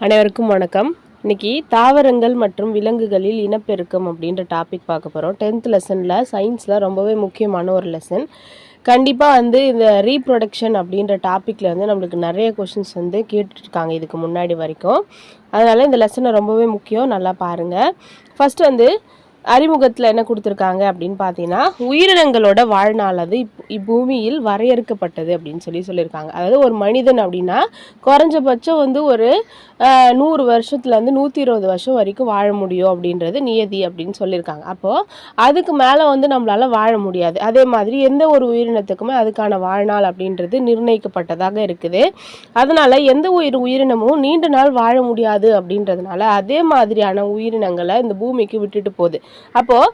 அனைவருக்கும் வணக்கம். இன்னைக்கு தாவரங்கள் மற்றும் விலங்குகளில் இனப்பெருக்கம் அப்படின்ற டாபிக் பார்க்க போகிறோம் டென்த் லெசனில் சயின்ஸில் ரொம்பவே முக்கியமான ஒரு லெசன் கண்டிப்பாக வந்து இந்த ரீப்ரொடக்ஷன் அப்படின்ற டாப்பிக்கில் வந்து நம்மளுக்கு நிறைய கொஷின்ஸ் வந்து கேட்டுட்ருக்காங்க இதுக்கு முன்னாடி வரைக்கும். அதனால் இந்த லெசனை ரொம்பவே முக்கியம் நல்லா பாருங்கள் ஃபஸ்ட்டு வந்து அறிமுகத்தில் என்ன கொடுத்துருக்காங்க அப்படின்னு பார்த்தீங்கன்னா உயிரினங்களோட வாழ்நாள் அது இப் இப்பூமியில் வரையறுக்கப்பட்டது அப்படின்னு சொல்லி சொல்லியிருக்காங்க. அதாவது ஒரு மனிதன் அப்படின்னா குறைஞ்சபட்சம் வந்து ஒரு நூறு வருஷத்துலேருந்து நூற்றி இருபது வருஷம் வரைக்கும் வாழ முடியும் அப்படின்றது நியதி அப்படின்னு சொல்லியிருக்காங்க. அப்போது அதுக்கு மேலே வந்து நம்மளால் வாழ முடியாது. அதே மாதிரி எந்த ஒரு உயிரினத்துக்குமே அதுக்கான வாழ்நாள் அப்படின்றது நிர்ணயிக்கப்பட்டதாக இருக்குது. அதனால் எந்த உயிர் உயிரினமும் நீண்ட நாள் வாழ முடியாது அப்படின்றதுனால அதே மாதிரியான உயிரினங்களை இந்த பூமிக்கு விட்டுட்டு போகுது. அப்போது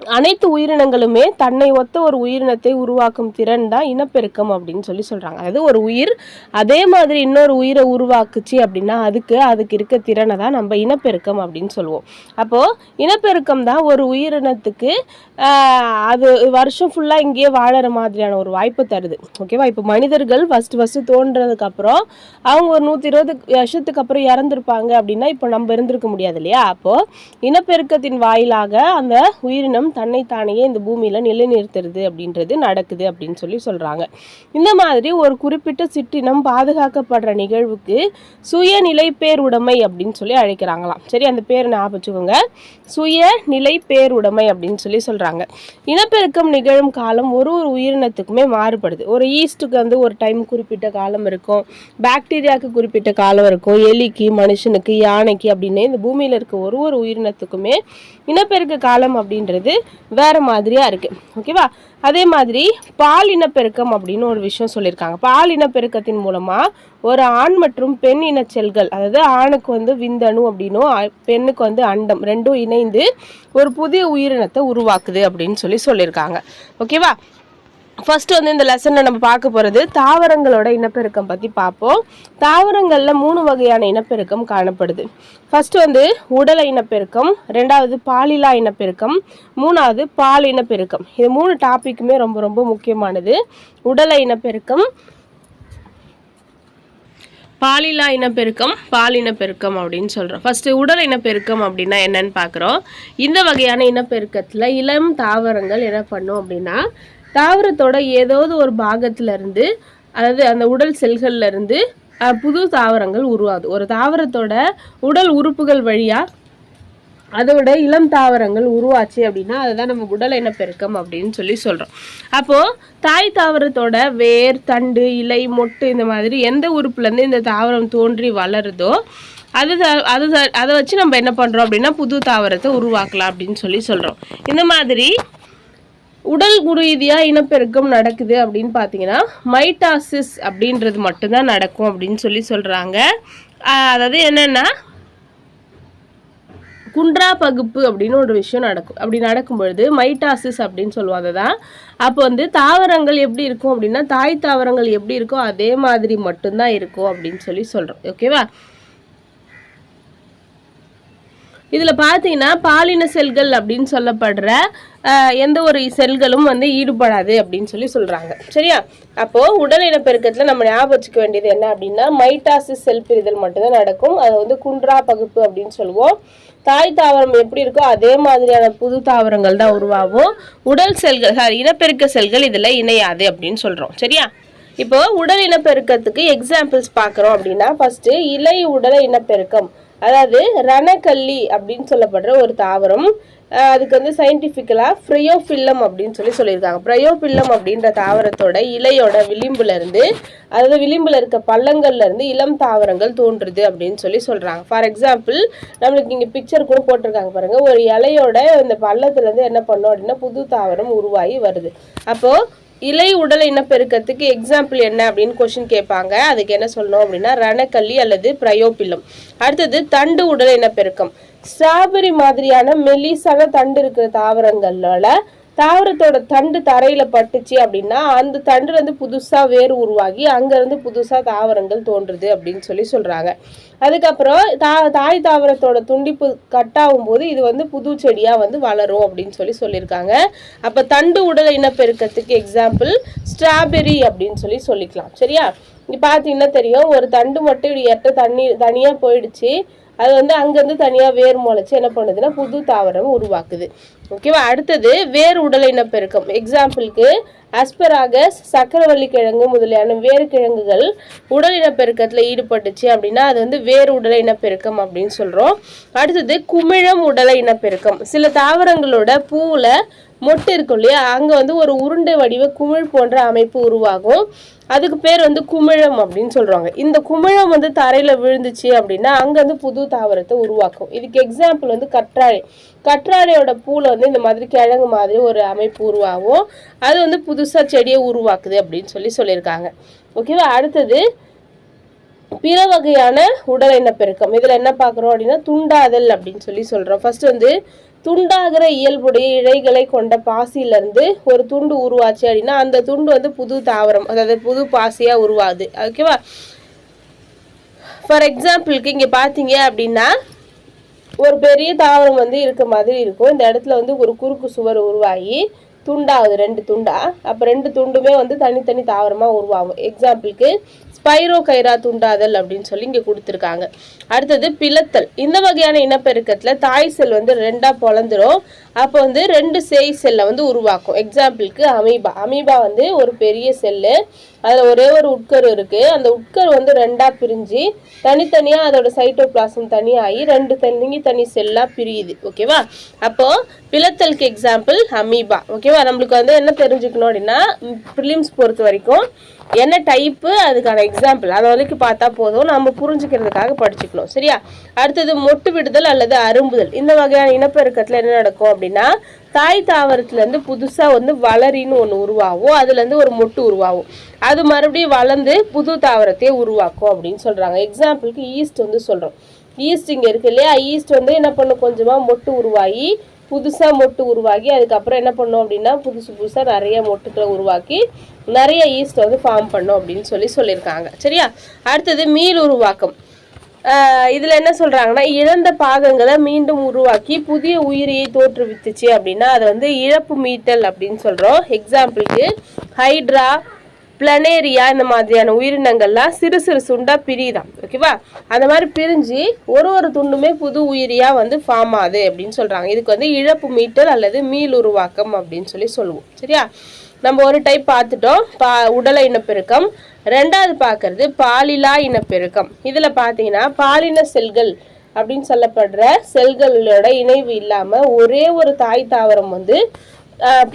அனைத்து உயிரினங்களுமே தன்னை ஒத்த ஒரு உயிரினத்தை உருவாக்கும் திறன் தான் இனப்பெருக்கம் அப்படின்னு சொல்லி சொல்கிறாங்க அதாவது ஒரு உயிர் அதே மாதிரி இன்னொரு உயிரை உருவாக்குச்சு அப்படின்னா அதுக்கு அதுக்கு இருக்க திறனை தான் நம்ம இனப்பெருக்கம் அப்படின்னு சொல்லுவோம். அப்போது இனப்பெருக்கம் தான் ஒரு உயிரினத்துக்கு அது வருஷம் ஃபுல்லாக இங்கேயே வாழற மாதிரியான ஒரு வாய்ப்பு தருது. ஓகேவா இப்போ மனிதர்கள் ஃபஸ்ட்டு ஃபஸ்ட்டு தோன்றதுக்கப்புறம் அவங்க ஒரு நூற்றி இருபது வருஷத்துக்கு அப்புறம் இறந்துருப்பாங்க அப்படின்னா இப்போ நம்ம இருந்திருக்க முடியாது இல்லையா? அப்போது இனப்பெருக்கத்தின் வாயிலாக அந்த உயிரினம் தன்னைத்தானையே இந்த பூமியில் நிலைநிறுத்துறது அப்படின்றது நடக்குது அப்படின்னு சொல்லி சொல்கிறாங்க இந்த மாதிரி ஒரு குறிப்பிட்ட சிற்றினம் பாதுகாக்கப்படுற நிகழ்வுக்கு சுயநிலை பேருடைமை அப்படின்னு சொல்லி அழைக்கிறாங்களாம். சரி அந்த பேர் ஞாபகம் வச்சுக்கோங்க சுய பேருடைமை அப்படின்னு சொல்லி சொல்கிறாங்க இனப்பெருக்கம் நிகழும் காலம் ஒரு ஒரு உயிரினத்துக்குமே மாறுபடுது. ஒரு ஈஸ்ட்டுக்கு வந்து ஒரு டைம் குறிப்பிட்ட காலம் இருக்கும். பாக்டீரியாவுக்கு குறிப்பிட்ட காலம் இருக்கும். எலிக்கு மனுஷனுக்கு யானைக்கு அப்படின்னு இந்த பூமியில் இருக்க ஒரு ஒரு உயிரினத்துக்குமே இனப்பெருக்க காலம் அப்படின்றது வேற மாதிரியா இருக்கு. ஓகேவா அதே மாதிரி பால் இனப்பெருக்கம் அப்படின்னு ஒரு விஷயம் சொல்லியிருக்காங்க. பால் இனப்பெருக்கத்தின் மூலமா ஒரு ஆண் மற்றும் பெண் இன செல்கள் அதாவது ஆணுக்கு வந்து விந்தணு அப்படின்னும் பெண்ணுக்கு வந்து அண்டம் ரெண்டும் இணைந்து ஒரு புதிய உயிரினத்தை உருவாக்குது அப்படின்னு சொல்லி சொல்லியிருக்காங்க. ஓகேவா ஃபர்ஸ்ட் வந்து இந்த லெசனில் நம்ம பார்க்க போகிறது தாவரங்களோட இனப்பெருக்கம் பற்றி பார்ப்போம். தாவரங்களில் மூணு வகையான இனப்பெருக்கம் காணப்படுது. ஃபர்ஸ்ட் வந்து உடல இனப்பெருக்கம் ரெண்டாவது பாலிலா இனப்பெருக்கம் மூணாவது பால் இனப்பெருக்கம். இது மூணு டாபிக்குமே ரொம்ப ரொம்ப முக்கியமானது. உடல இனப்பெருக்கம் பாலிலா இனப்பெருக்கம் பால் இனப்பெருக்கம் அப்படின்னு சொல்கிறோம் ஃபஸ்ட்டு உடல் இனப்பெருக்கம் அப்படின்னா என்னன்னு பார்க்குறோம். இந்த வகையான இனப்பெருக்கத்தில் இளம் தாவரங்கள் என்ன பண்ணும் அப்படின்னா தாவரத்தோட ஏதாவது ஒரு பாகத்துல இருந்து அதாவது அந்த உடல் செல்கள்ல இருந்து புது தாவரங்கள் உருவாகுது. ஒரு தாவரத்தோட உடல் உறுப்புகள் வழியாக அதோட இளம் தாவரங்கள் உருவாச்சு அப்படின்னா அதுதான் நம்ம உடல் இனப்பெருக்கம் அப்படின்னு சொல்லி சொல்கிறோம் அப்போது தாய் தாவரத்தோட வேர் தண்டு இலை மொட்டு இந்த மாதிரி எந்த உறுப்புலேருந்து இந்த தாவரம் தோன்றி வளருதோ அது அது அதை வச்சு நம்ம என்ன பண்ணுறோம் அப்படின்னா புது தாவரத்தை உருவாக்கலாம் அப்படின்னு சொல்லி சொல்கிறோம் இந்த மாதிரி உடல் ரீதியாக இனப்பெருக்கம் நடக்குது அப்படின்னு பார்த்தீங்கன்னா மைட்டாசிஸ் அப்படின்றது மட்டும்தான் நடக்கும் அப்படின்னு சொல்லி சொல்கிறாங்க அதாவது என்னென்னா குன்றா பகுப்பு அப்படின்னு ஒரு விஷயம் நடக்கும். அப்படி நடக்கும் பொழுது மைட்டாசிஸ் அப்படின்னு சொல்லுவாங்க தான் அப்போ வந்து தாவரங்கள் எப்படி இருக்கும் அப்படின்னா தாய் தாவரங்கள் எப்படி இருக்கோ அதே மாதிரி மட்டும்தான் இருக்கும் அப்படின்னு சொல்லி சொல்கிறோம் ஓகேவா? இதில் பார்த்தீங்கன்னா பாலின செல்கள் அப்படின்னு சொல்லப்படுற எந்த ஒரு செல்களும் வந்து ஈடுபடாது அப்படின்னு சொல்லி சொல்கிறாங்க சரியா? அப்போது உடல் இனப்பெருக்கத்தில் நம்ம ஞாபகம் வச்சுக்க வேண்டியது என்ன அப்படின்னா மைட்டாசிஸ் செல் பிரிதல் மட்டும்தான் நடக்கும். அதை வந்து குன்றா பகுப்பு அப்படின்னு சொல்லுவோம். தாய் தாவரம் எப்படி இருக்கோ அதே மாதிரியான புது தாவரங்கள் தான் உருவாகும். உடல் செல்கள் சாரி இனப்பெருக்க செல்கள் இதில் இணையாது அப்படின்னு சொல்கிறோம் சரியா? இப்போ உடல் இனப்பெருக்கத்துக்கு எக்ஸாம்பிள்ஸ் பார்க்குறோம் அப்படின்னா ஃபஸ்ட்டு இலை உடல் இனப்பெருக்கம். அதாவது ரணக்கல்லி அப்படின்னு சொல்லப்படுற ஒரு தாவரம் அதுக்கு வந்து சயின்டிஃபிக்கலாக ஃப்ரையோஃபில்லம் அப்படின்னு சொல்லி சொல்லியிருக்காங்க. ப்ரையோஃபில்லம் அப்படின்ற தாவரத்தோட இலையோட விளிம்புலேருந்து அதாவது விளிம்பில் இருக்க பள்ளங்கள்லேருந்து இளம் தாவரங்கள் தோன்றுது அப்படின்னு சொல்லி சொல்கிறாங்க ஃபார் எக்ஸாம்பிள் நம்மளுக்கு இங்கே பிக்சர் கூட போட்டிருக்காங்க பாருங்கள் ஒரு இலையோட இந்த பள்ளத்துலேருந்து என்ன பண்ணோம் அப்படின்னா புது தாவரம் உருவாகி வருது. அப்போது இலை உடல் இனப்பெருக்கத்துக்கு எக்ஸாம்பிள் என்ன அப்படின்னு கொஷின் கேட்பாங்க. அதுக்கு என்ன சொல்லணும் அப்படின்னா ரணக்கல்லி அல்லது பிரயோபில்லம் அடுத்தது தண்டு உடல் இனப்பெருக்கம் ஸ்ட்ராபெரி மாதிரியான மெலிசாக தண்டு இருக்கிற தாவரங்களால தாவரத்தோட தண்டு தரையில பட்டுச்சு அப்படின்னா அந்த தண்டுலேருந்து புதுசாக புதுசா வேர் உருவாகி அங்கேருந்து புதுசாக புதுசா தாவரங்கள் தோன்றுது அப்படின்னு சொல்லி சொல்றாங்க. அதுக்கப்புறம் தா தாய் தாவரத்தோட துண்டிப்பு கட்டாகும் போது இது வந்து புது செடியா வந்து வளரும் அப்படின்னு சொல்லி சொல்லியிருக்காங்க. அப்ப தண்டு உடல் இனப்பெருக்கத்துக்கு எக்ஸாம்பிள் ஸ்ட்ராபெரி அப்படின்னு சொல்லி சொல்லிக்கலாம். சரியா? இங்க பாத்தீங்கன்னா தெரியும் ஒரு தண்டு மட்டும் இப்படி எட்ட தண்ணி தனியா போயிடுச்சு. அது வந்து அங்கேருந்து தனியாக வேர் முளைச்சி என்ன பண்ணுதுன்னா புது தாவரம் உருவாக்குது. ஓகேவா அடுத்தது வேர் உடல் இனப்பெருக்கம் எக்ஸாம்பிளுக்கு அஸ்பராகஸ் சக்கரவள்ளி கிழங்கு முதலியான வேறு கிழங்குகள் உடல் இனப்பெருக்கத்தில் ஈடுபட்டுச்சு அப்படின்னா அது வந்து வேறு உடல் இனப்பெருக்கம் அப்படின்னு சொல்கிறோம் அடுத்தது குமிழம் உடல் இனப்பெருக்கம் சில தாவரங்களோட பூவில் மொட்டு இருக்கும் இல்லையா? அங்கே வந்து ஒரு உருண்டை வடிவ குமிழ் போன்ற அமைப்பு உருவாகும். அதுக்கு பேர் வந்து குமிழம் அப்படின்னு சொல்றாங்க. இந்த குமிழம் வந்து தரையில விழுந்துச்சு அப்படின்னா அங்க வந்து புது தாவரத்தை உருவாக்கும். இதுக்கு எக்ஸாம்பிள் வந்து கற்றாழை. கற்றாழையோட பூவில் வந்து இந்த மாதிரி கிழங்கு மாதிரி ஒரு அமைப்பு உருவாகும். அது வந்து புதுசா செடியை உருவாக்குது அப்படின்னு சொல்லி சொல்லியிருக்காங்க. ஓகேவா அடுத்தது பிற வகையான உடல் இனப்பெருக்கம். இதுல என்ன பார்க்குறோம் அப்படின்னா துண்டாதல் அப்படின்னு சொல்லி சொல்றோம். ஃபர்ஸ்ட் வந்து துண்டாகிற இயல்புடைய இழைகளை கொண்ட பாசியிலிருந்து ஒரு துண்டு உருவாச்சு அப்படின்னா அந்த துண்டு வந்து புது தாவரம் அதாவது புது பாசியா உருவாகுது. ஓகேவா ஃபார் எக்ஸாம்பிளுக்கு இங்க பாத்தீங்க அப்படின்னா ஒரு பெரிய தாவரம் வந்து இருக்க மாதிரி இருக்கும். இந்த இடத்துல வந்து ஒரு குறுக்கு சுவர் உருவாகி துண்டாகுது ரெண்டு துண்டா. அப்போ ரெண்டு துண்டுமே வந்து தனித்தனி தாவரமா உருவாகும். எக்ஸாம்பிளுக்கு பைரோ கைரா துண்டாதல் அப்படின்னு சொல்லி இங்கே கொடுத்துருக்காங்க. அடுத்தது பிளத்தல். இந்த வகையான இனப்பெருக்கத்தில் தாய் செல் வந்து ரெண்டாக பொழந்துரும். அப்போ வந்து ரெண்டு சேய் செல்லை வந்து உருவாக்கும். எக்ஸாம்பிளுக்கு அமீபா. அமீபா வந்து ஒரு பெரிய செல்லு. அதில் ஒரே ஒரு உட்கரு இருக்குது அந்த உட்கரு வந்து ரெண்டாக பிரிஞ்சு தனித்தனியாக அதோட சைட்டோபிளாசம் தனியாகி ரெண்டு தனி தனி செல்லாக பிரியுது. ஓகேவா? அப்போது பிளத்தலுக்கு எக்ஸாம்பிள் அமீபா. ஓகேவா? நம்மளுக்கு வந்து என்ன தெரிஞ்சுக்கணும் அப்படின்னா ப்ரிலிம்ஸ் பொறுத்த வரைக்கும் என்ன டைப்பு அதுக்கான எக்ஸாம்பிள் அதை வரைக்கும் பார்த்தா போதும். நம்ம புரிஞ்சுக்கிறதுக்காக படிச்சுக்கணும். சரியா? அடுத்தது மொட்டு விடுதல் அல்லது அரும்புதல். இந்த வகையான இனப்பெருக்கத்தில் என்ன நடக்கும் அப்படின்னு அப்படின்னா தாய் தாவரத்துலேருந்து புதுசாக வந்து வளரின்னு ஒன்று உருவாகும். அதுலேருந்து ஒரு மொட்டு உருவாகும். அது மறுபடியும் வளர்ந்து புது தாவரத்தையே உருவாக்கும் அப்படின்னு சொல்கிறாங்க எக்ஸாம்பிளுக்கு ஈஸ்ட் வந்து சொல்கிறோம் ஈஸ்ட் இங்கே இருக்கு இல்லையா? ஈஸ்ட் வந்து என்ன பண்ணும்? கொஞ்சமாக மொட்டு உருவாகி புதுசாக மொட்டு உருவாகி அதுக்கப்புறம் என்ன பண்ணோம் அப்படின்னா புதுசு புதுசாக நிறைய மொட்டுக்களை உருவாக்கி நிறைய ஈஸ்ட் வந்து ஃபார்ம் பண்ணும் அப்படின்னு சொல்லி சொல்லியிருக்காங்க. சரியா? அடுத்தது மீள் உருவாக்கம். இதில் என்ன சொல்கிறாங்கன்னா இழந்த பாகங்களை மீண்டும் உருவாக்கி புதிய உயிரியை தோற்றுவித்துச்சு அப்படின்னா அது வந்து இழப்பு மீட்டல் அப்படின்னு சொல்கிறோம் எக்ஸாம்பிளுக்கு ஹைட்ரா பிளனேரியா இந்த மாதிரியான உயிரினங்கள்லாம் சிறு சிறு சுண்டா பிரியுதான் ஓகேவா? அந்த மாதிரி பிரிஞ்சு ஒரு ஒரு துண்டுமே புது உயிரியா வந்து ஃபார்ம் ஆகுது அப்படின்னு சொல்றாங்க. இதுக்கு வந்து இழப்பு மீட்டல் அல்லது மீள் உருவாக்கம் அப்படின்னு சொல்லி சொல்லுவோம். சரியா? நம்ம ஒரு டைப் பார்த்துட்டோம். பா உடல இனப்பெருக்கம். ரெண்டாவது பார்க்கறது பாலிலா இனப்பெருக்கம். இதுல பார்த்தீங்கன்னா பாலின செல்கள் அப்படின்னு சொல்லப்படுற செல்களோட இணைவு இல்லாம ஒரே ஒரு தாய் தாவரம் வந்து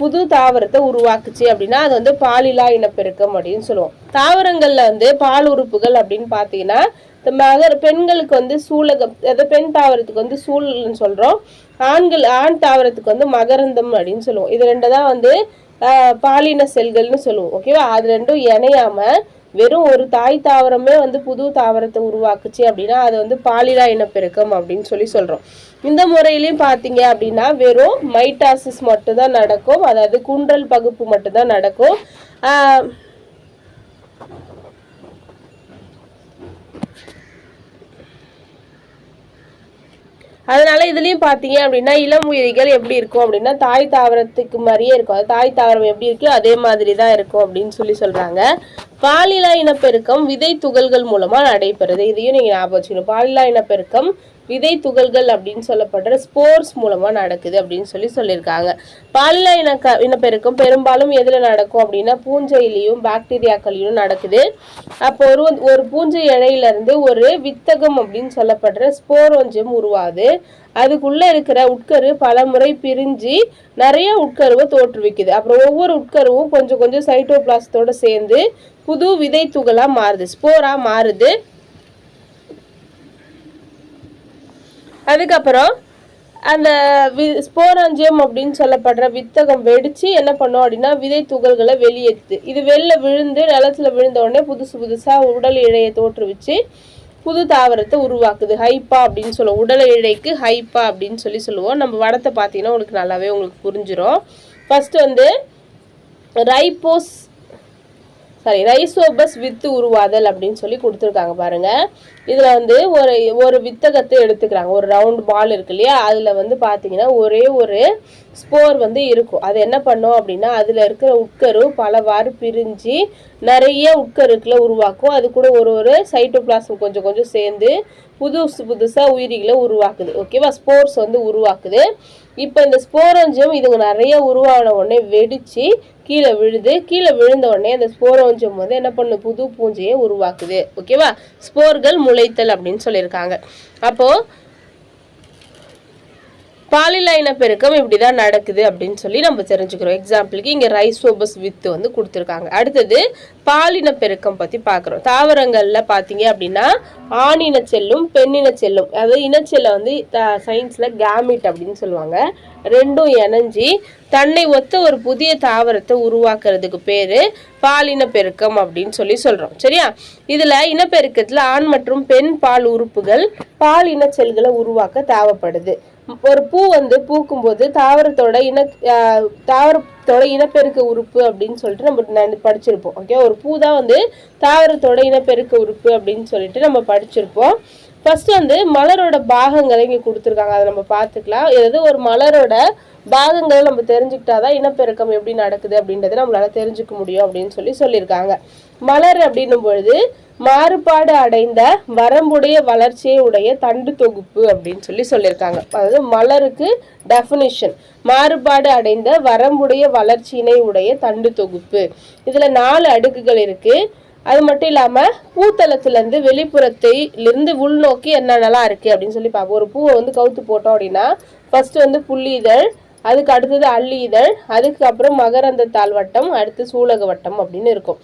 புது தாவரத்தை உருவாக்குச்சு அப்படின்னா அது வந்து பாலிலா இனப்பெருக்கம் அப்படின்னு சொல்லுவோம். தாவரங்கள்ல வந்து பால் உறுப்புகள் அப்படின்னு பார்த்தீங்கன்னா இந்த மகர் பெண்களுக்கு வந்து சூலகம் அதாவது பெண் தாவரத்துக்கு வந்து சூழல்னு சொல்றோம். ஆண்கள் ஆண் தாவரத்துக்கு வந்து மகரந்தம் அப்படின்னு சொல்லுவோம். இது ரெண்டு தான் வந்து பாலின செல்கள்னு சொல்லுவோம். ஓகேவா? அது ரெண்டும் இணையாம வெறும் ஒரு தாய் தாவரமே வந்து புது தாவரத்தை உருவாக்குச்சு அப்படின்னா அது வந்து பாலிலா இனப்பெருக்கம் அப்படின்னு சொல்லி சொல்றோம். இந்த முறையிலையும் பார்த்தீங்க அப்படின்னா வெறும் மைட்டாசிஸ் மட்டும்தான் நடக்கும். அதாவது குன்றல் பகுப்பு மட்டும்தான் நடக்கும். ஆஹ் அதனால இதுலயும் பாத்தீங்க அப்படின்னா இளம் உயிரிகள் எப்படி இருக்கும் அப்படின்னா தாய் தாவரத்துக்கு மாதிரியே இருக்கும். அது தாய் தாவரம் எப்படி இருக்கு அதே மாதிரி தான் இருக்கும் அப்படின்னு சொல்லி சொல்றாங்க. பாலிலா இனப்பெருக்கம் விதை துகள்கள் மூலமா நடைபெறுது. இதையும் நீங்க ஞாபகம் வச்சுக்கணும். பாலிலா இனப்பெருக்கம் விதை துகள்கள் அப்படின்னு சொல்லப்படுற ஸ்போர்ஸ் மூலமா நடக்குது அப்படின்னு சொல்லி சொல்லியிருக்காங்க. பாலிலா இனக்க இனப்பெருக்கம் பெரும்பாலும் எதுல நடக்கும் அப்படின்னா பூஞ்சையிலையும் பாக்டீரியாக்களையும் நடக்குது. அப்போ ஒரு ஒரு பூஞ்சை இழையில இருந்து ஒரு வித்தகம் அப்படின்னு சொல்லப்படுற ஸ்போரோஞ்சம் உருவாது அதுக்குள்ள இருக்கிற உட்கரு பல முறை பிரிஞ்சு நிறைய உட்கருவை தோற்றுவிக்குது. அப்புறம் ஒவ்வொரு உட்கருவும் கொஞ்சம் கொஞ்சம் சைட்டோபிளாஸ்டோட சேர்ந்து புது விதை துகளா மாறுது ஸ்போரா மாறுது. அதுக்கப்புறம் அந்த வி ஸ்போராஞ்சியம் அப்படின்னு சொல்லப்படுற வித்தகம் வெடிச்சு என்ன பண்ணும் அப்படின்னா விதை துகள்களை வெளியேற்றுது இது வெளில விழுந்து நிலத்துல விழுந்த உடனே புதுசு புதுசா உடல் இழையை தோற்றுவிச்சு புது தாவரத்தை உருவாக்குது. ஹைப்பா அப்படின்னு சொல்லுவோம். உடல் இழைக்கு ஹைப்பா அப்படின்னு சொல்லி சொல்லுவோம். நம்ம வடத்தை பார்த்தீங்கன்னா உங்களுக்கு நல்லாவே உங்களுக்கு புரிஞ்சிடும் ஃபர்ஸ்ட் வந்து ரைப்போஸ் சாரி ரைசோபஸ் வித்து உருவாதல் அப்படின்னு சொல்லி கொடுத்துருக்காங்க பாருங்க. இதில் வந்து ஒரு ஒரு வித்தகத்தை எடுத்துக்கிறாங்க. ஒரு ரவுண்ட் பால் இருக்கு இல்லையா? அதில் வந்து பார்த்தீங்கன்னா ஒரே ஒரு ஸ்போர் வந்து இருக்கும். அது என்ன பண்ணும் அப்படின்னா அதில் இருக்கிற உட்கரு பலவாறு பிரிஞ்சு நிறைய உட்கருக்களை உருவாக்கும். அது கூட ஒரு ஒரு சைட்டோபிளாசம் கொஞ்சம் கொஞ்சம் சேர்ந்து புதுசு புதுசாக உயிரிகளை உருவாக்குது. ஓகேவா ஸ்போர்ஸ் வந்து உருவாக்குது. இப்போ இந்த ஸ்போரஞ்சம் இதுங்க நிறைய உருவான உடனே வெடிச்சு கீழே விழுது. கீழே விழுந்த உடனே அந்த ஸ்போரஞ்சம் வந்து என்ன பண்ணு புது பூஞ்சையை உருவாக்குது. ஓகேவா? ஸ்போர்கள் முளைத்தல் அப்படின்னு சொல்லியிருக்காங்க. அப்போ பாலில இனப்பெருக்கம் இப்படி தான் நடக்குது அப்படின்னு சொல்லி நம்ம தெரிஞ்சுக்கிறோம். எக்ஸாம்பிளுக்கு இங்கே ரைசோபஸ் வித்து வந்து கொடுத்துருக்காங்க. அடுத்தது பாலின பெருக்கம் பற்றி பார்க்குறோம். தாவரங்களில் பார்த்தீங்க அப்படின்னா ஆணின செல்லும் பெண்ணின செல்லும். அதாவது இனச்செல்லை வந்து சயின்ஸில் கேமிட் அப்படின்னு சொல்லுவாங்க. ரெண்டும் இணைஞ்சி தன்னை ஒத்த ஒரு புதிய தாவரத்தை உருவாக்குறதுக்கு பேர் பாலின பெருக்கம் அப்படின்னு சொல்லி சொல்கிறோம் சரியா? இதில் இனப்பெருக்கத்தில் ஆண் மற்றும் பெண் பால் உறுப்புகள் பாலின செல்களை உருவாக்க தேவைப்படுது. ஒரு பூ வந்து பூக்கும்போது தாவரத்தோட இன தாவரத்தோட இனப்பெருக்க உறுப்பு அப்படின்னு சொல்லிட்டு நம்ம படிச்சிருப்போம். ஓகே ஒரு பூ தான் வந்து தாவரத்தோட இனப்பெருக்க உறுப்பு அப்படின்னு சொல்லிட்டு நம்ம படிச்சிருப்போம். ஃபர்ஸ்ட் வந்து மலரோட பாகங்களை இங்கே கொடுத்துருக்காங்க. அதை நம்ம பார்த்துக்கலாம். ஏதாவது ஒரு மலரோட பாகங்களை நம்ம தெரிஞ்சுக்கிட்டாதான் இனப்பெருக்கம் எப்படி நடக்குது அப்படின்றத நம்மளால தெரிஞ்சுக்க முடியும் அப்படின்னு சொல்லி சொல்லியிருக்காங்க. மலர் அப்படின்னும் பொழுது மாறுபாடு அடைந்த வரம்புடைய வளர்ச்சியை உடைய தண்டு தொகுப்பு அப்படின்னு சொல்லி சொல்லியிருக்காங்க. அதாவது மலருக்கு டெஃபினிஷன் மாறுபாடு அடைந்த வரம்புடைய வளர்ச்சியினை உடைய தண்டு தொகுப்பு. இதுல நாலு அடுக்குகள் இருக்கு. அது மட்டும் இல்லாமல் பூத்தளத்துலேருந்து வெளிப்புறத்திலிருந்து உள்நோக்கி என்னென்னலாம் இருக்குது அப்படின்னு சொல்லி பார்ப்போம். ஒரு பூவை வந்து கவுத்து போட்டோம் அப்படின்னா ஃபஸ்ட்டு வந்து புள்ளி இதழ் அதுக்கு அடுத்தது அள்ளி இதழ் அதுக்கப்புறம் மகரந்த மகரந்த தாழ்வட்டம் அடுத்து சூலக வட்டம் அப்படின்னு இருக்கும்.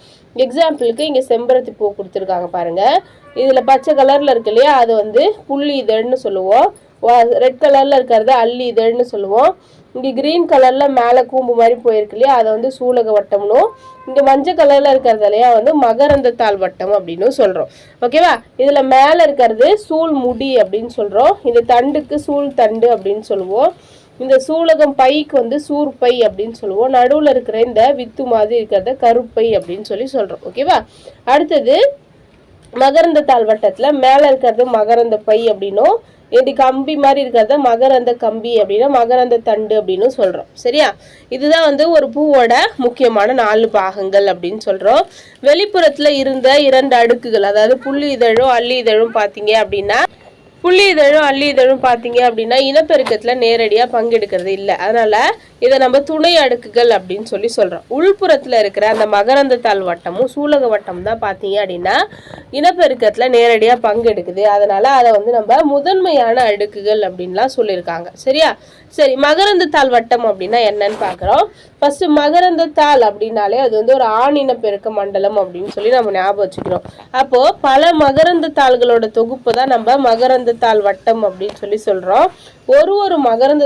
எக்ஸாம்பிளுக்கு இங்கே செம்பருத்தி பூ கொடுத்துருக்காங்க பாருங்கள் இதில் பச்சை கலரில் இருக்கு இல்லையா? அது வந்து புள்ளி இதழ்னு சொல்லுவோம். ரெட் கலரில் இருக்கிறத அள்ளி இதழ்னு சொல்லுவோம். இங்கே க்ரீன் கலரில் மேலே கூம்பு மாதிரி போயிருக்கு இல்லையா? அதை வந்து சூலக வட்டம்னும் இங்கே மஞ்சள் கலரில் இருக்கிறது இல்லையா? வந்து மகரந்த தாள் வட்டம் அப்படின்னு சொல்கிறோம் ஓகேவா இதில் மேலே இருக்கிறது சூழ் முடி அப்படின்னு சொல்கிறோம் இந்த தண்டுக்கு சூழ் தண்டு அப்படின்னு சொல்லுவோம். இந்த சூலகம் பைக்கு வந்து சூர்பை அப்படின்னு சொல்லுவோம். நடுவில் இருக்கிற இந்த வித்து மாதிரி இருக்கிறத கருப்பை அப்படின்னு சொல்லி சொல்கிறோம் ஓகேவா அடுத்தது மகரந்த தாழ்வட்டத்தில் மேலே இருக்கிறது மகரந்த பை அப்படின்னும் இப்படி கம்பி மாதிரி இருக்கிறத மகரந்த கம்பி அப்படின்னா மகரந்த தண்டு அப்படின்னு சொல்கிறோம் சரியா? இதுதான் வந்து ஒரு பூவோட முக்கியமான நாலு பாகங்கள் அப்படின்னு சொல்கிறோம் வெளிப்புறத்தில் இருந்த இரண்டு அடுக்குகள் அதாவது புள்ளி இதழும் அள்ளி இதழும் பார்த்தீங்க அப்படின்னா புள்ளி இதழும் அள்ளி இதழும் பார்த்தீங்க அப்படின்னா இனப்பெருக்கத்தில் நேரடியாக பங்கெடுக்கிறது இல்லை. அதனால் இதை நம்ம துணை அடுக்குகள் அப்படின்னு சொல்லி சொல்கிறோம் உள்புறத்தில் இருக்கிற அந்த மகரந்த தாள் வட்டமும் சூலக வட்டம் தான் பார்த்தீங்க அப்படின்னா இனப்பெருக்கத்தில் நேரடியாக பங்கெடுக்குது. அதனால் அதை வந்து நம்ம முதன்மையான அடுக்குகள் அப்படின்லாம் சொல்லியிருக்காங்க. சரியா? சரி மகரந்த தாள் வட்டம் அப்படின்னா என்னன்னு பார்க்குறோம். ஃபர்ஸ்ட் மகரந்தத்தாள் அப்படின்னாலே அது வந்து ஒரு ஆணின பெருக்க மண்டலம் அப்படின்னு சொல்லி நம்ம ஞாபகம் வச்சுக்கிறோம். அப்போ பல மகரந்த தாள்களோட தொகுப்பு தான் நம்ம மகரந்த தாள் வட்டம் அப்படின்னு சொல்லி சொல்றோம். ஒரு ஒரு மகரந்த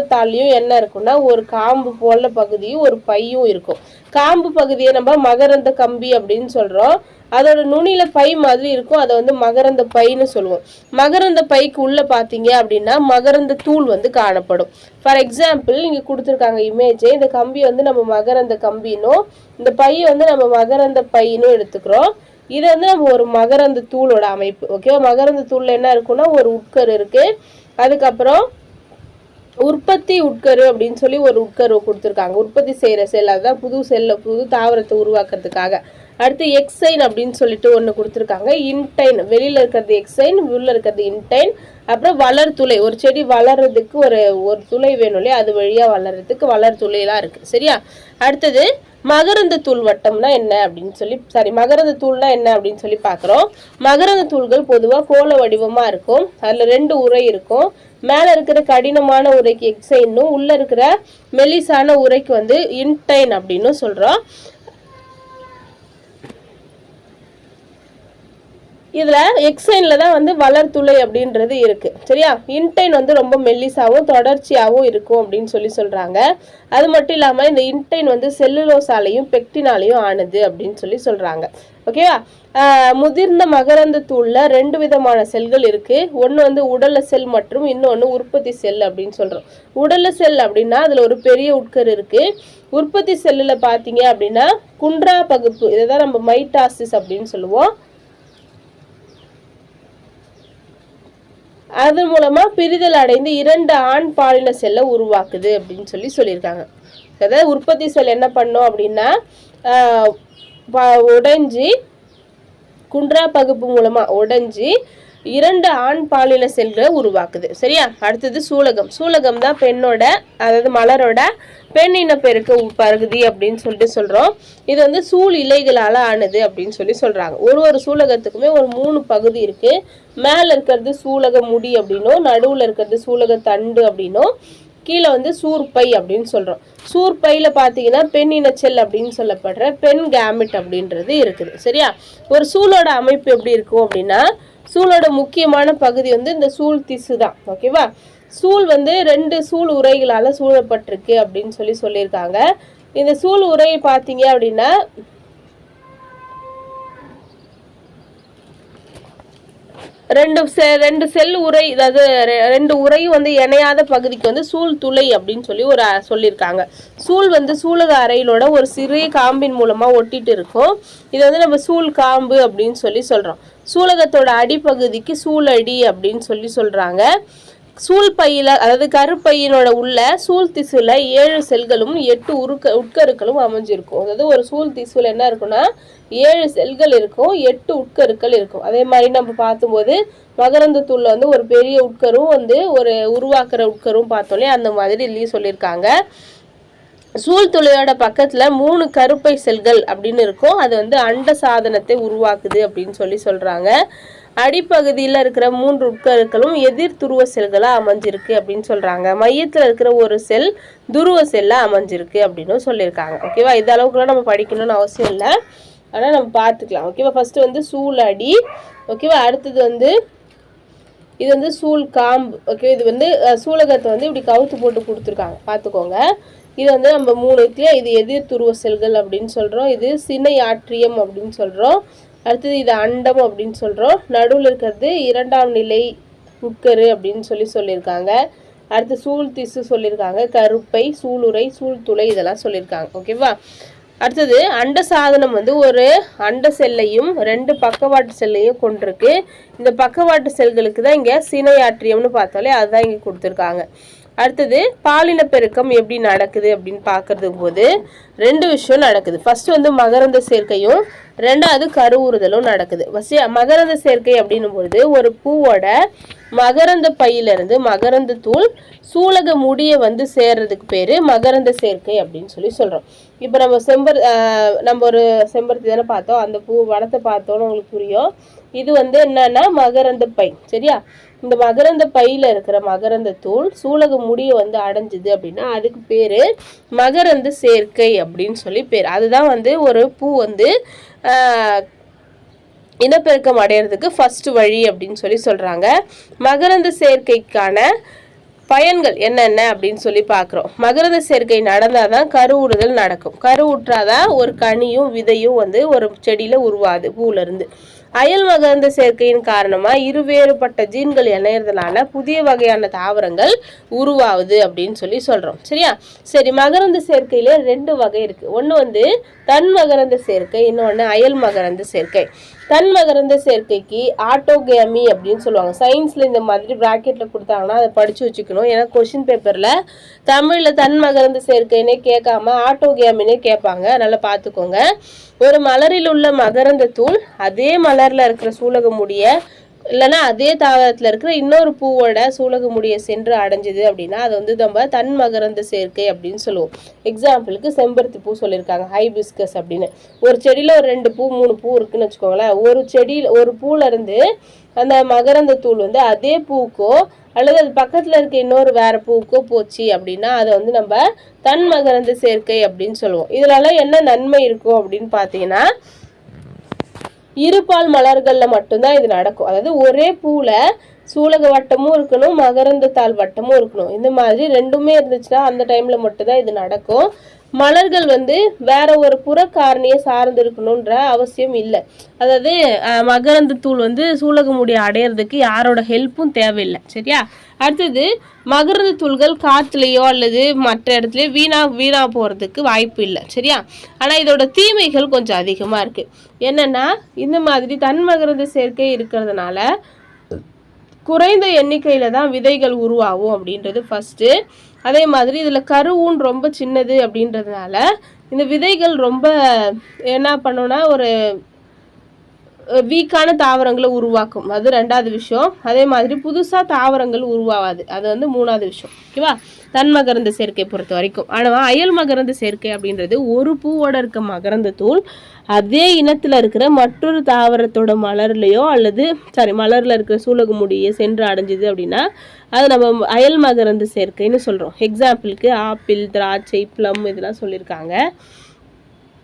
என்ன இருக்குன்னா ஒரு காம்பு போல பகுதியும் ஒரு பையும் இருக்கும். காம்பு பகுதியை நம்ம மகரந்த கம்பி அப்படின்னு சொல்றோம். அதோட நுனியில பை மாதிரி இருக்கும். அதை வந்து மகரந்த பைன்னு சொல்லுவோம். மகரந்த பைக்கு உள்ள பாத்தீங்க அப்படின்னா மகரந்த தூள் வந்து காணப்படும். ஃபார் எக்ஸாம்பிள் இங்க கொடுத்துருக்காங்க இமேஜ் இந்த கம்பி வந்து நம்ம மகரந்த கம்பினும் இந்த பையை வந்து நம்ம மகரந்த பையனும் எடுத்துக்கிறோம். இது வந்து நம்ம ஒரு மகரந்த தூளோட அமைப்பு. ஓகேவா மகரந்த தூள்ல என்ன இருக்குன்னா ஒரு உட்கரு இருக்கு. அதுக்கப்புறம் உற்பத்தி உட்கரு அப்படின்னு சொல்லி ஒரு உட்கரு கொடுத்துருக்காங்க. உற்பத்தி செய்கிற செல் அதுதான் புது செல்ல புது தாவரத்தை உருவாக்குறதுக்காக. அடுத்து எக்ஸைன் அப்படின்னு சொல்லிட்டு ஒன்று கொடுத்துருக்காங்க. இன்டைன் வெளியில் இருக்கிறது எக்ஸைன் உள்ள இருக்கிறது இன்டைன் அப்புறம் வளர் துளை ஒரு செடி வளர்றதுக்கு ஒரு ஒரு துளை வேணும் இல்லையா? அது வழியாக வளர்றதுக்கு வளர் துளையெல்லாம் இருக்குது சரியா? அடுத்தது மகரந்த தூள் வட்டம்னா என்ன அப்படின்னு சொல்லி சாரி மகரந்த தூள்னா என்ன அப்படின்னு சொல்லி பார்க்குறோம். மகரந்த தூள்கள் பொதுவாக கோல வடிவமாக இருக்கும். அதில் ரெண்டு உரை இருக்கும். மேலே இருக்கிற கடினமான உரைக்கு எக்ஸைனும் உள்ளே இருக்கிற மெலிசான உரைக்கு வந்து இன்டைன் அப்படின்னு சொல்கிறோம் இதில் எக்ஸைனில் தான் வந்து வளர்த்துளை அப்படின்றது இருக்குது சரியா? இன்டைன் வந்து ரொம்ப மெல்லிசாவும் தொடர்ச்சியாகவும் இருக்கும் அப்படின்னு சொல்லி சொல்கிறாங்க அது மட்டும் இல்லாமல் இந்த இன்டைன் வந்து செல்லுலோசாலையும் பெக்டினாலையும் ஆனது அப்படின்னு சொல்லி சொல்கிறாங்க ஓகேவா முதிர்ந்த மகரந்த தூள்ல ரெண்டு விதமான செல்கள் இருக்கு. ஒன்று வந்து உடல செல் மற்றும் இன்னொன்று உற்பத்தி செல் அப்படின்னு சொல்றோம். உடல செல் அப்படின்னா அதுல ஒரு பெரிய உட்கரு இருக்கு. உற்பத்தி செல்லில் பார்த்தீங்க அப்படின்னா குன்றா பகுப்பு இதை தான் நம்ம மைட்டாசிஸ் அப்படின்னு சொல்லுவோம். அது மூலமா பிரிதல் அடைந்து இரண்டு ஆண் பாலின செல்லை உருவாக்குது அப்படின்னு சொல்லி சொல்லியிருக்காங்க. அதாவது உற்பத்தி செல் என்ன பண்ணும் அப்படின்னா உடைஞ்சி குன்றா பகுப்பு மூலமா உடைஞ்சி இரண்டு ஆண் பாலின செல்களை உருவாக்குது. சரியா? அடுத்தது சூலகம். சூலகம் தான் பெண்ணோட அதாவது மலரோட பெண் இனப்பெருக்க பகுதி அப்படின்னு சொல்லிட்டு சொல்றோம். இது வந்து சூழ் இலைகளால ஆனது அப்படின்னு சொல்லி சொல்றாங்க. ஒரு ஒரு சூலகத்துக்குமே ஒரு மூணு பகுதி இருக்கு. மேல இருக்கிறது சூலக முடி அப்படின்னும் நடுவுல இருக்கிறது சூலக தண்டு அப்படின்னும் கீழே வந்து சூர்பை அப்படின்னு சொல்கிறோம் சூர்பையில் பார்த்தீங்கன்னா பெண் இனச்சல் அப்படின்னு சொல்லப்படுற பெண் கேமிட் அப்படின்றது இருக்குது. சரியா? ஒரு சூளோட அமைப்பு எப்படி இருக்கும் அப்படின்னா சூழோட முக்கியமான பகுதி வந்து இந்த சூழ் திசு தான். ஓகேவா சூழ் வந்து ரெண்டு சூழ் உரைகளால் சூழப்பட்டிருக்கு அப்படின்னு சொல்லி சொல்லியிருக்காங்க. இந்த சூழ் உரை பார்த்தீங்க அப்படின்னா ரெண்டு செ- ரெண்டு செல் உரை அதாவது ரெ- ரெண்டு உரையும் வந்து இணையாத பகுதிக்கு வந்து சூழ் துளை அப்படின்னு சொல்லி ஒரு சொல்லியிருக்காங்க. சூழ் வந்து சூலக அறையிலோட ஒரு சிறிய காம்பின் மூலமாக ஒட்டிட்டு இருக்கும். இது வந்து நம்ம சூழ் காம்பு அப்படின்னு சொல்லி சொல்கிறோம் சூலகத்தோட அடிப்பகுதிக்கு சூழடி அப்படின்னு சொல்லி சொல்கிறாங்க சூழ் பையில அதாவது கருப்பையினோட உள்ள சூழ் திசுல ஏழு செல்களும் எட்டு உருக்க உட்கருக்களும் அமைஞ்சிருக்கும். அதாவது ஒரு சூழ் திசுல என்ன இருக்கும்னா ஏழு செல்கள் இருக்கும் எட்டு உட்கருக்கள் இருக்கும். அதே மாதிரி நம்ம பார்த்தும்போது மகரந்த வந்து ஒரு பெரிய உட்கரும் வந்து ஒரு உருவாக்குற உட்கரும் பார்த்தோன்னே அந்த மாதிரி இல்லையே சொல்லியிருக்காங்க. சூழ்துளையோட பக்கத்துல மூணு கருப்பை செல்கள் அப்படின்னு இருக்கும். அது வந்து அண்ட சாதனத்தை உருவாக்குது அப்படின்னு சொல்லி சொல்றாங்க. அடிப்பகுதியில் இருக்கிற மூன்று உட்கருக்களும் எதிர் துருவ செல்களாக அமைஞ்சிருக்கு அப்படின்னு சொல்கிறாங்க மையத்தில் இருக்கிற ஒரு செல் துருவ செல்லாக அமைஞ்சிருக்கு அப்படின்னு சொல்லியிருக்காங்க. ஓகேவா இந்த அளவுக்குலாம் நம்ம படிக்கணும்னு அவசியம் இல்லை. ஆனால் நம்ம பார்த்துக்கலாம். ஓகேவா ஃபஸ்ட்டு வந்து சூழ் அடி. ஓகேவா அடுத்தது வந்து இது வந்து சூல் காம்பு. ஓகே இது வந்து சூலகத்தை வந்து இப்படி கவுத்து போட்டு கொடுத்துருக்காங்க. பார்த்துக்கோங்க. இது வந்து நம்ம மூணு இது எதிர் துருவ செல்கள் அப்படின்னு சொல்கிறோம் இது சினை ஆற்றியம் அப்படின்னு சொல்கிறோம் அடுத்தது இது அண்டம் அப்படின்னு சொல்கிறோம் நடுவில் இருக்கிறது இரண்டாம் நிலை உட்கரு அப்படின்னு சொல்லி சொல்லியிருக்காங்க. அடுத்து சூழ் திசு சொல்லியிருக்காங்க. கருப்பை சூளுரை சூழ்துளை இதெல்லாம் சொல்லியிருக்காங்க. ஓகேவா? அடுத்தது அண்ட சாதனம் வந்து ஒரு அண்ட செல்லையும் ரெண்டு பக்கவாட்டு செல்லையும் கொண்டிருக்கு. இந்த பக்கவாட்டு செல்களுக்கு தான் இங்கே சினையாற்றியம்னு பார்த்தாலே அதுதான் இங்கே கொடுத்துருக்காங்க. அடுத்தது பாலின பெருக்கம் எப்படி நடக்குது அப்படின்னு பார்க்கறது போது ரெண்டு விஷயம் நடக்குது. ஃபர்ஸ்ட் வந்து மகரந்த சேர்க்கையும் ரெண்டாவது கருவுறுதலும் நடக்குது. ஃபர்ஸ்ட் மகரந்த சேர்க்கை அப்படின்னும் பொழுது ஒரு பூவோட மகரந்த பையிலிருந்து மகரந்த தூள் சூலக முடியை வந்து சேர்றதுக்கு பேர் மகரந்த சேர்க்கை அப்படின்னு சொல்லி சொல்றோம். இப்போ நம்ம செம்பர் நம்ம ஒரு செம்பருத்தி தானே பார்த்தோம். அந்த பூ வனத்தை பார்த்தோன்னு உங்களுக்கு புரியும். இது வந்து என்னன்னா மகரந்த பை சரியா? இந்த மகரந்த பையில இருக்கிற மகரந்த தூள் சூலக முடிய வந்து அடைஞ்சுது அப்படின்னா அதுக்கு பேரு மகரந்த சேர்க்கை அப்படின்னு சொல்லி பேர். அதுதான் வந்து ஒரு பூ வந்து இனப்பெருக்கம் அடையிறதுக்கு ஃபர்ஸ்ட் வழி அப்படின்னு சொல்லி சொல்றாங்க. மகரந்த சேர்க்கைக்கான பயன்கள் என்னென்ன அப்படின்னு சொல்லி பார்க்குறோம் மகரந்த சேர்க்கை நடந்தாதான் கருவுறுதல் நடக்கும். கருவுற்றாதான் ஒரு கனியும் விதையும் வந்து ஒரு செடியில் உருவாது பூல அயல் மகந்த சேர்க்கையின் காரணமா இருவேறுபட்ட ஜீன்கள் இணையறதுனால புதிய வகையான தாவரங்கள் உருவாகுது அப்படின்னு சொல்லி சொல்றோம். சரியா? சரி மகரந்த சேர்க்கையில ரெண்டு வகை இருக்கு. ஒன்று வந்து தன் மகரந்த சேர்க்கை இன்னொன்று அயல் மகரந்த சேர்க்கை. தன்மகரந்த சேர்க்கைக்கு ஆட்டோகேமி அப்படின்னு சொல்லுவாங்க. சயின்ஸில் இந்த மாதிரி ப்ராக்கெட்டில் கொடுத்தாங்கன்னா அதை படித்து வச்சுக்கணும். ஏன்னா கொஷின் பேப்பரில் தமிழில் தன்மகரந்த சேர்க்கைன்னே கேட்காம ஆட்டோகேமினே கேட்பாங்க. அதனால் பார்த்துக்கோங்க. ஒரு மலரில் உள்ள மகரந்த தூள் அதே மலரில் இருக்கிற சூலக இல்லைனா இல்லைன்னா அதே தாவரத்தில் இருக்கிற இன்னொரு பூவோட சூலக முடிய சென்று அடைஞ்சுது அப்படின்னா அது வந்து நம்ம தன் மகரந்த சேர்க்கை அப்படின்னு சொல்லுவோம். எக்ஸாம்பிளுக்கு செம்பருத்தி பூ சொல்லியிருக்காங்க ஹைபிஸ்கஸ் அப்படின்னு. ஒரு செடியில் ஒரு ரெண்டு பூ மூணு பூ இருக்குன்னு வச்சுக்கோங்களேன். ஒரு செடியில் ஒரு பூவிலேருந்து அந்த மகரந்த தூள் வந்து அதே பூக்கோ அல்லது அது பக்கத்தில் இருக்க இன்னொரு வேறு பூக்கோ போச்சு அப்படின்னா அதை வந்து நம்ம தன் மகரந்த சேர்க்கை அப்படின்னு சொல்லுவோம். இதனால என்ன நன்மை இருக்கும் அப்படின்னு பார்த்தீங்கன்னா இருபால் மலர்களில் மட்டும்தான் இது நடக்கும். அதாவது ஒரே பூவில் சூலக வட்டமும் இருக்கணும் மகரந்தத்தாள் வட்டமும் இருக்கணும். இந்த மாதிரி ரெண்டுமே இருந்துச்சுன்னா அந்த டைம்ல மட்டும்தான் இது நடக்கும். மலர்கள் வந்து வேற ஒரு புறக்காரணியை சார்ந்து இருக்கணுன்ற அவசியம் இல்லை. அதாவது மகரந்த தூள் வந்து சூலக முடி அடையிறதுக்கு யாரோட ஹெல்ப்பும் தேவையில்லை. சரியா? அடுத்தது மகரந்த தூள்கள் காற்றுலையோ அல்லது மற்ற இடத்துலையோ வீணாக வீணாக போகிறதுக்கு வாய்ப்பு இல்லை சரியா? ஆனால் இதோட தீமைகள் கொஞ்சம் அதிகமாக இருக்குது என்னென்னா இந்த மாதிரி தன்மகரந்த சேர்க்கை இருக்கிறதுனால குறைந்த எண்ணிக்கையில் தான் விதைகள் உருவாகும் அப்படின்றது ஃபஸ்ட்டு அதே மாதிரி இதில் கருவும் ரொம்ப சின்னது அப்படின்றதுனால இந்த விதைகள் ரொம்ப என்ன பண்ணுன்னா ஒரு வீக்கான தாவரங்களை உருவாக்கும். அது ரெண்டாவது விஷயம். அதே மாதிரி புதுசாக தாவரங்கள் உருவாகாது. அது வந்து மூணாவது விஷயம். ஓகேவா தன்மகரந்த சேர்க்கை பொறுத்த வரைக்கும். ஆனால் அயல் மகரந்த சேர்க்கை அப்படின்றது ஒரு பூவோட இருக்க மகரந்த தூள் அதே இனத்தில் இருக்கிற மற்றொரு தாவரத்தோட மலர்லையோ அல்லது சாரி மலரில் இருக்கிற சூலகமுடியை சென்று அடைஞ்சுது அப்படின்னா அது நம்ம அயல் மகரந்த சேர்க்கைன்னு சொல்கிறோம் எக்ஸாம்பிளுக்கு ஆப்பிள் திராட்சை ப்ளம் இதெல்லாம் சொல்லியிருக்காங்க.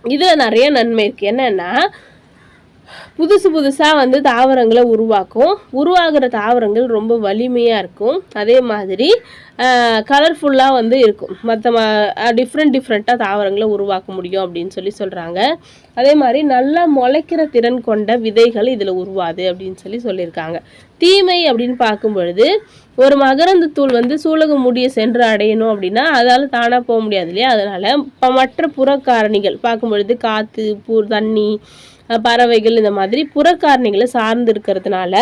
இதில் நிறைய நன்மை இருக்குது என்னென்னா புதுசு புதுசாக வந்து தாவரங்களை உருவாக்கும். உருவாகிற தாவரங்கள் ரொம்ப வலிமையாக இருக்கும். அதே மாதிரி கலர்ஃபுல்லாக வந்து இருக்கும். மற்ற ம டிஃப்ரெண்ட் டிஃப்ரெண்ட்டாக தாவரங்களை உருவாக்க முடியும் அப்படின்னு சொல்லி சொல்கிறாங்க அதே மாதிரி நல்லா முளைக்கிற திறன் கொண்ட விதைகள் இதில் உருவாது அப்படின்னு சொல்லி சொல்லியிருக்காங்க. தீமை அப்படின்னு பார்க்கும் பொழுது ஒரு மகரந்த தூள் வந்து சூலக முடிய சென்று அடையணும் அப்படின்னா அதால் தானாக போக முடியாது இல்லையா? அதனால் இப்போ மற்ற புறக்காரணிகள் பார்க்கும் பொழுது காற்று பூ தண்ணி பறவைகள் இந்த மாதிரி புறக்காரணிகளை சார்ந்து இருக்கிறதுனால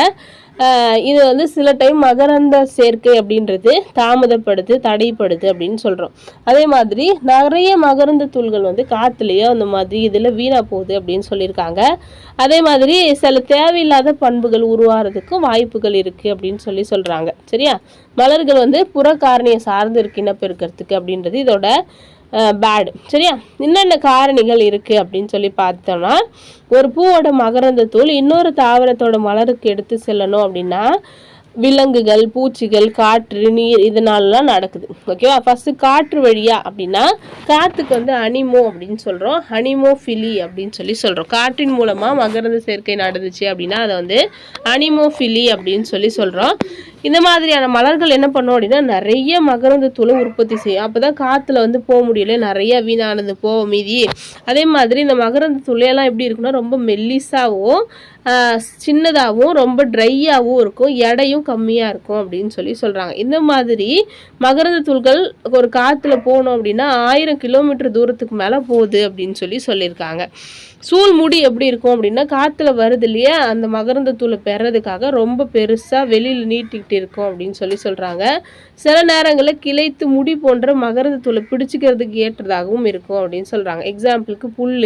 இது வந்து சில டைம் மகரந்த சேர்க்கை அப்படின்றது தாமதப்படுது தடைப்படுது அப்படின்னு சொல்கிறோம் அதே மாதிரி நிறைய மகரந்த தூள்கள் வந்து காற்றுலேயோ அந்த மாதிரி இதில் வீணாக போகுது அப்படின்னு சொல்லியிருக்காங்க. அதே மாதிரி சில தேவையில்லாத பண்புகள் உருவாகிறதுக்கும் வாய்ப்புகள் இருக்குது அப்படின்னு சொல்லி சொல்கிறாங்க சரியா? மலர்கள் வந்து புறக்காரணியை சார்ந்து இருக்கு இனப்பெருக்கிறதுக்கு அப்படின்றது இதோட பேடு சரியா? என்னென்ன காரணிகள் இருக்குது அப்படின்னு சொல்லி பார்த்தோம்னா ஒரு பூவோட மகரந்த தூள் இன்னொரு தாவரத்தோட மலருக்கு எடுத்து செல்லணும் அப்படின்னா விலங்குகள் பூச்சிகள் காற்று நீர் இதனாலலாம் நடக்குது. ஓகேவா ஃபஸ்ட்டு காற்று வழியா அப்படின்னா காற்றுக்கு வந்து அனிமோ அப்படின்னு சொல்கிறோம் அனிமோஃபிலி அப்படின்னு சொல்லி சொல்கிறோம் காற்றின் மூலமாக மகரந்த சேர்க்கை நடந்துச்சு அப்படின்னா அதை வந்து அனிமோஃபிலி அப்படின்னு சொல்லி சொல்கிறோம் இந்த மாதிரியான மலர்கள் என்ன பண்ணும் அப்படின்னா நிறைய மகரந்த தூளை உற்பத்தி செய்யும். அப்போ தான் காற்றுல வந்து போக முடியல. நிறைய வீணானது போக மீதி. அதே மாதிரி இந்த மகரந்த துளையெல்லாம் எப்படி இருக்குன்னா ரொம்ப மெல்லிசாகவும் சின்னதாகவும் ரொம்ப ட்ரையாகவும் இருக்கும் எடையும் கம்மியாக இருக்கும் அப்படின்னு சொல்லி சொல்கிறாங்க இந்த மாதிரி மகரந்த தூள்கள் ஒரு காற்றுல போகணும் அப்படின்னா ஆயிரம் கிலோமீட்டர் தூரத்துக்கு மேலே போகுது அப்படின்னு சொல்லி சொல்லியிருக்காங்க. சூழ் முடி எப்படி இருக்கும் அப்படின்னா காற்றுல வருது இல்லையா? அந்த மகரந்த தூளை பெறதுக்காக ரொம்ப பெருசாக வெளியில் நீட்டிக்கிட்டு இருக்கும் அப்படின்னு சொல்லி சொல்கிறாங்க சில நேரங்களில் கிளைத்து முடி போன்ற மகரந்த தூளை பிடிச்சிக்கிறதுக்கு ஏற்றதாகவும் இருக்கும் அப்படின்னு சொல்கிறாங்க எக்ஸாம்பிளுக்கு புல்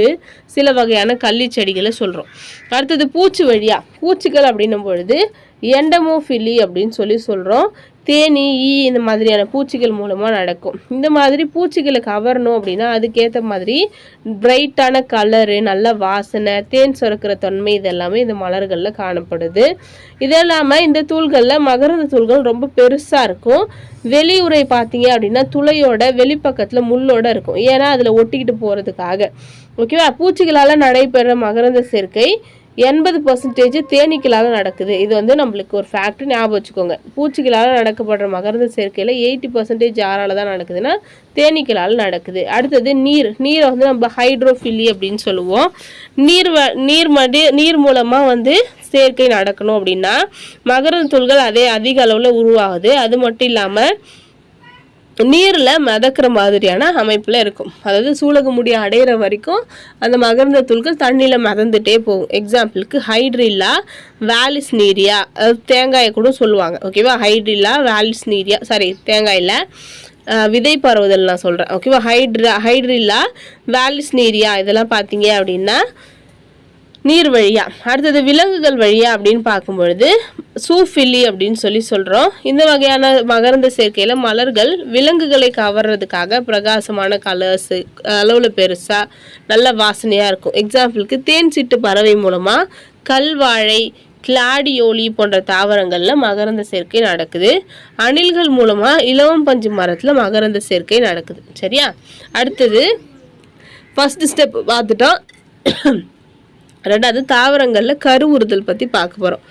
சில வகையான கள்ளி செடிகளை சொல்கிறோம் அடுத்தது பூச்சி வழியாக பூச்சிகள் அப்படின்னும் பொழுது எண்டமோஃபிலி அப்படின்னு சொல்லி சொல்கிறோம் தேனி ஈ இந்த மாதிரியான பூச்சிகள் மூலமாக நடக்கும். இந்த மாதிரி பூச்சிகளை கவரணும் அப்படின்னா அதுக்கேற்ற மாதிரி பிரைட்டான கலரு நல்ல வாசனை தேன் சுரக்கிற தன்மை இதெல்லாமே இந்த மலர்களில் காணப்படுது. இது இல்லாமல் இந்த தூள்களில் மகரந்த தூள்கள் ரொம்ப பெருசாக இருக்கும். வெளியுறை பார்த்தீங்க அப்படின்னா துளையோட வெளிப்பக்கத்தில் முள்ளோட இருக்கும். ஏன்னா அதில் ஒட்டிக்கிட்டு போகிறதுக்காக ஓகேவா? பூச்சிகளால் நடைபெற மகரந்த சேர்க்கை எண்பது பர்சன்டேஜ் தேனீக்களால் நடக்குது. இது வந்து நம்மளுக்கு ஒரு ஃபேக்ட் ஞாபகம் வச்சுக்கோங்க. பூச்சிகளால் நடக்கப்படுற மகரந்த சேர்க்கையில் எயிட்டி பர்சன்டேஜ் யாரால தான் நடக்குதுன்னா தேனீக்களால் நடக்குது. அடுத்தது நீர். நீரை வந்து நம்ம ஹைட்ரோஃபிலி அப்படின்னு சொல்லுவோம். நீர் வ நீர் மடி நீர் மூலமாக வந்து சேர்க்கை நடக்கணும் அப்படின்னா மகரந்த தூள்கள் அதே அதிக அளவில் உருவாகுது. அது மட்டும் இல்லாமல் நீரில் மிதக்கிற மாதிரியான அமைப்பில் இருக்கும். அதாவது சூலக முடிய அடையிற வரைக்கும் அந்த மகர்ந்த தூள்கள் தண்ணியில் மிதந்துட்டே போகும். எக்ஸாம்பிளுக்கு ஹைட்ரில்லா வேலிஸ் நீரியா அதாவது தேங்காயை கூட சொல்லுவாங்க. ஓகேவா ஹைட்ரில்லா வேலிஸ் நீரியா சாரி தேங்காயில் விதை பரவுதல் நான் சொல்கிறேன் ஓகேவா ஹைட்ரா ஹைட்ரில்லா வேலிஸ் நீரியா இதெல்லாம் பார்த்தீங்க அப்படின்னா நீர் வழியா. அடுத்தது விலங்குகள் வழியா அப்படின்னு பார்க்கும்பொழுது சூஃபில்லி அப்படின்னு சொல்லி சொல்கிறோம் இந்த வகையான மகரந்த சேர்க்கையில் மலர்கள் விலங்குகளை கவர்றதுக்காக பிரகாசமான கலர்ஸு அளவில் பெருசாக நல்ல வாசனையாக இருக்கும். எக்ஸாம்பிளுக்கு தேன் சிட்டு பறவை மூலமாக கல்வாழை கிளாடியோலி போன்ற தாவரங்களில் மகரந்த சேர்க்கை நடக்குது. அணில்கள் மூலமாக இலவம் பஞ்சு மரத்தில் மகரந்த சேர்க்கை நடக்குது. சரியா? அடுத்தது ஃபஸ்ட்டு ஸ்டெப் பார்த்துட்டோம். ரெண்டாவது தாவரங்களில் கருவுறுதல் பற்றி பார்க்க போகிறோம்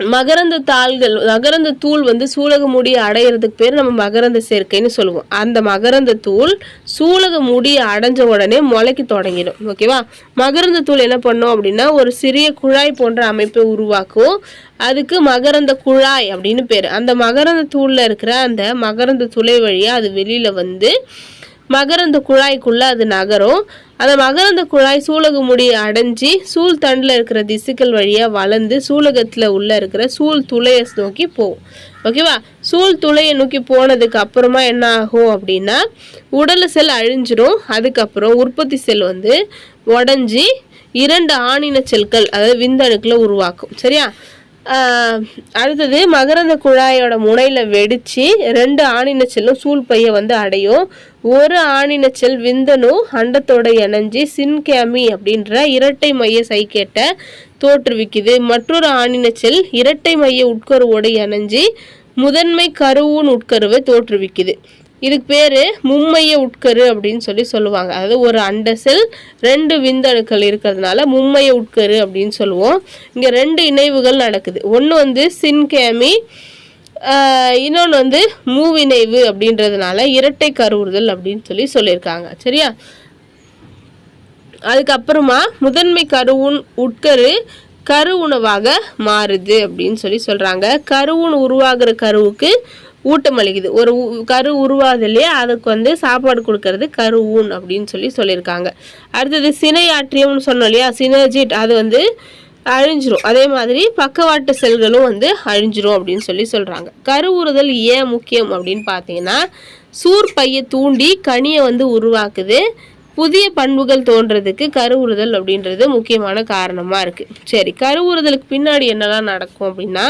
மகரந்த தாள்கள் மகரந்த தூள் வந்து சூலக முடியை அடையிறதுக்கு பேர் நம்ம மகரந்த சேர்க்கைன்னு சொல்லுவோம். அந்த மகரந்த தூள் சூலக முடியை அடைஞ்ச உடனே முளைக்கு தொடங்கிடும். ஓகேவா மகரந்த தூள் என்ன பண்ணும் அப்படின்னா ஒரு சிறிய குழாய் போன்ற அமைப்பை உருவாக்கும். அதுக்கு மகரந்த குழாய் அப்படின்னு பேர். அந்த மகரந்த தூளில் இருக்கிற அந்த மகரந்த துளை வழியாக அது வெளியில் வந்து மகரந்த குழாய்க்குள்ளே அது நகரும். அந்த மகரந்த குழாய் சூலக முடியை அடைஞ்சி சூழ் தண்டில் இருக்கிற திசுக்கள் வழியாக வளர்ந்து சூலகத்தில் உள்ளே இருக்கிற சூழ் துளையை நோக்கி போகும். ஓகேவா சூழ் துளையை நோக்கி போனதுக்கு அப்புறமா என்ன ஆகும் அப்படின்னா உடல் செல் அழிஞ்சிரும். அதுக்கப்புறம் உற்பத்தி செல் வந்து உடஞ்சி இரண்டு ஆணின செல்கள் அதாவது விந்தணுக்களை உருவாக்கும். சரியா? அடுத்தது மகரந்த குழாயோட முனையில் வெடித்து ரெண்டு ஆணினச்செல்லும் சூழ் பையை வந்து அடையும். ஒரு ஆணின செல் அண்டத்தோட இணைஞ்சி சின்கேமி அப்படின்ற இரட்டை மைய சைக்கேட்டை தோற்றுவிக்குது. மற்றொரு ஆணின செல் இரட்டை மைய உட்கருவோடு இணைஞ்சி முதன்மை கருவூன் உட்கருவை தோற்றுவிக்குது. இதுக்கு பேர் மும்மைய உட்கரு அப்படின்னு சொல்லி சொல்லுவாங்க. அதாவது ஒரு அண்ட செல் ரெண்டு விந்தணுக்கள் இருக்கிறதுனால மும்மைய உட்கரு அப்படின்னு சொல்லுவோம். இங்கே ரெண்டு இணைவுகள் நடக்குது. ஒன்று வந்து சின்கேமி இன்னொன்று வந்து மூவிணைவு அப்படின்றதுனால இரட்டை கருவுறுதல் அப்படின்னு சொல்லி சொல்லியிருக்காங்க. சரியா? அதுக்கப்புறமா முதன்மை கருவுன் உட்கரு கரு உணவாக மாறுது அப்படின்னு சொல்லி சொல்கிறாங்க கருவுன் உருவாகிற கருவுக்கு ஊட்டம் அளிக்குது ஒரு கரு உருவாது இல்லையா அதுக்கு வந்து சாப்பாடு கொடுக்கறது கரு ஊன் அப்படின்னு சொல்லி சொல்லியிருக்காங்க. அடுத்தது சினையாற்றியம்னு சொன்னோம் இல்லையா? சினர்ஜிட் அது வந்து அழிஞ்சிரும். அதே மாதிரி பக்கவாட்டு செல்களும் வந்து அழிஞ்சிரும் அப்படின்னு சொல்லி சொல்கிறாங்க கருவுறுதல் ஏன் முக்கியம் அப்படின்னு பார்த்தீங்கன்னா சூர் பையை தூண்டி கனியை வந்து உருவாக்குது. புதிய பண்புகள் தோன்றதுக்கு கருவுறுதல் அப்படின்றது முக்கியமான காரணமாக இருக்குது சரி கருவுறுதலுக்கு பின்னாடி என்னெல்லாம் நடக்கும் அப்படின்னா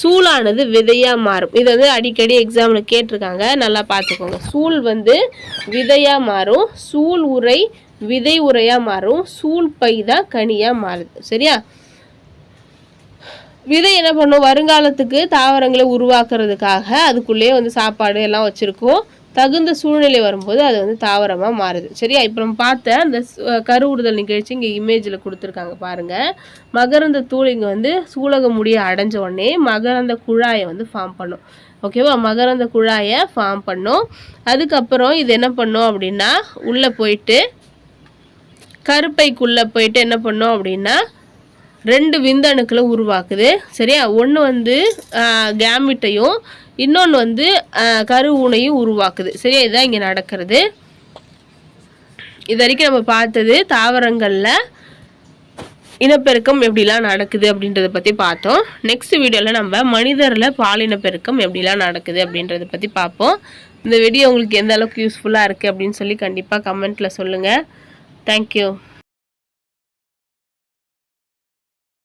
சூளானது விதையாக மாறும். இது வந்து அடிக்கடி எக்ஸாமில் கேட்டிருக்காங்க. நல்லா பார்த்துக்கோங்க. சூள் வந்து விதையாக மாறும். சூழ் உரை விதை உரையாக மாறும். சூழ் பை தான் கனியாக மாறுது. சரியா? விதை என்ன பண்ணும்? வருங்காலத்துக்கு தாவரங்களை உருவாக்குறதுக்காக அதுக்குள்ளேயே வந்து சாப்பாடு எல்லாம் வச்சுருக்கோம். தகுந்த சூழ்நிலை வரும்போது அது வந்து தாவரமாக மாறுது. சரியா? இப்போ நம்ம பார்த்த அந்த கருவுடுதல் நிகழ்ச்சி இங்கே இமேஜில் கொடுத்துருக்காங்க பாருங்கள் மகரந்த தூள் இங்கே வந்து சூலக முடியை அடைஞ்ச உடனே மகரந்த குழாயை வந்து ஃபார்ம் பண்ணும். ஓகேவா மகரந்த குழாயை ஃபார்ம் பண்ணும். அதுக்கப்புறம் இது என்ன பண்ணும் அப்படின்னா உள்ளே போயிட்டு கருப்பைக்குள்ளே போயிட்டு என்ன பண்ணோம் அப்படின்னா ரெண்டு விந்தணுக்களை உருவாக்குது. சரியா? ஒன்று வந்து கேமிட்டையும் இன்னொன்று வந்து கரு ஊனையும் உருவாக்குது. சரியா? இதுதான் இங்கே நடக்கிறது. இது வரைக்கும் நம்ம பார்த்தது தாவரங்களில் இனப்பெருக்கம் எப்படிலாம் நடக்குது அப்படின்றத பற்றி பார்த்தோம். நெக்ஸ்ட் வீடியோவில் நம்ம மனிதரில் பாலினப்பெருக்கம் எப்படிலாம் நடக்குது அப்படின்றத பற்றி பார்ப்போம். இந்த வீடியோ உங்களுக்கு எந்த அளவுக்கு யூஸ்ஃபுல்லாக இருக்குது அப்படின்னு சொல்லி கண்டிப்பாக கமெண்ட்டில் சொல்லுங்கள் தேங்க்யூ